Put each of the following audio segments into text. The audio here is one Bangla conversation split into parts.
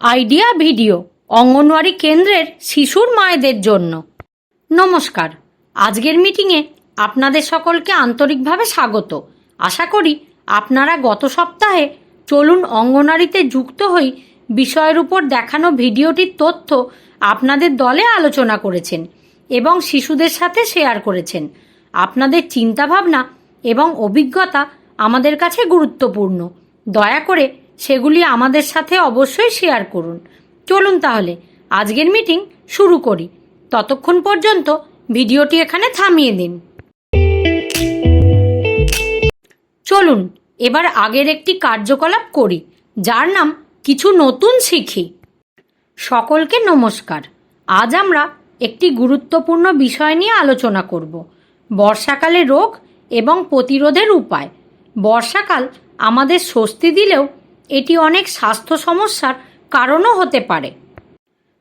আইডিয়া ভিডিও অঙ্গনওয়াড়ি কেন্দ্রের শিশুর মায়েদের জন্য। নমস্কার। আজকের মিটিংয়ে আপনাদের সকলকে আন্তরিকভাবে স্বাগত। আশা করি আপনারা গত সপ্তাহে চলুন অঙ্গনওয়াড়িতে যুক্ত হই বিষয়ের উপর দেখানো ভিডিওটির তথ্য আপনাদের দলে আলোচনা করেছেন এবং শিশুদের সাথে শেয়ার করেছেন। আপনাদের চিন্তাভাবনা এবং অভিজ্ঞতা আমাদের কাছে গুরুত্বপূর্ণ। দয়া করে সেগুলি আমাদের সাথে অবশ্যই শেয়ার করুন। চলুন তাহলে, আজকের মিটিং শুরু করি। ততক্ষণ পর্যন্ত ভিডিওটি এখানে থামিয়ে দিন। চলুন, এবার আগের একটি কার্যকলাপ করি, যার নাম কিছু নতুন শিখি। সকলকে নমস্কার। আজ আমরা একটি গুরুত্বপূর্ণ বিষয় নিয়ে আলোচনা করব, বর্ষাকালে রোগ এবং প্রতিরোধের উপায়। বর্ষাকাল আমাদের স্বস্তি দিলেও এটি অনেক স্বাস্থ্য সমস্যার কারণও হতে পারে।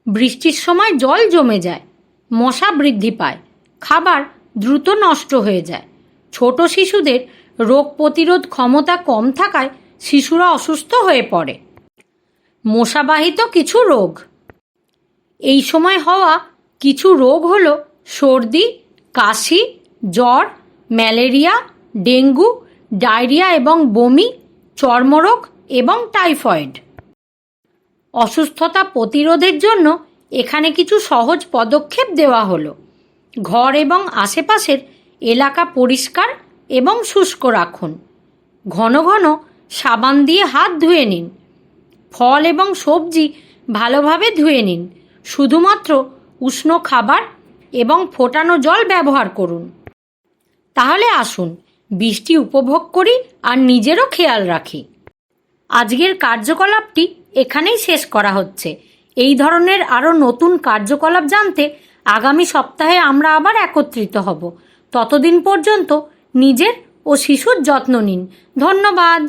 বৃষ্টির সময় জল জমে যায়, মশা বৃদ্ধি পায়, খাবার দ্রুত নষ্ট হয়ে যায়। ছোট শিশুদের রোগ প্রতিরোধ ক্ষমতা কম থাকায় শিশুরা অসুস্থ হয়ে পড়ে। মশাবাহিত কিছু রোগ। এই সময় হওয়া কিছু রোগ হল সর্দি, কাশি, জ্বর, ম্যালেরিয়া, ডেঙ্গু, ডায়রিয়া এবং বমি, চর্মরোগ এবং টাইফয়েড। অসুস্থতা প্রতিরোধের জন্য এখানে কিছু সহজ পদক্ষেপ দেওয়া হলো। ঘর এবং আশেপাশের এলাকা পরিষ্কার এবং শুষ্ক রাখুন। ঘন ঘন সাবান দিয়ে হাত ধুয়ে নিন। ফল এবং সবজি ভালোভাবে ধুয়ে নিন। শুধুমাত্র উষ্ণ খাবার এবং ফোটানো জল ব্যবহার করুন। তাহলে আসুন, বৃষ্টি উপভোগ করি আর নিজেরও খেয়াল রাখি। আজকের কার্যকলাপটি এখানেই শেষ করা হচ্ছে। এই ধরনের আরও নতুন কার্যকলাপ জানতে আগামী সপ্তাহে আমরা আবার একত্রিত হব। ততদিন পর্যন্ত নিজের ও শিশুর যত্ন নিন। ধন্যবাদ।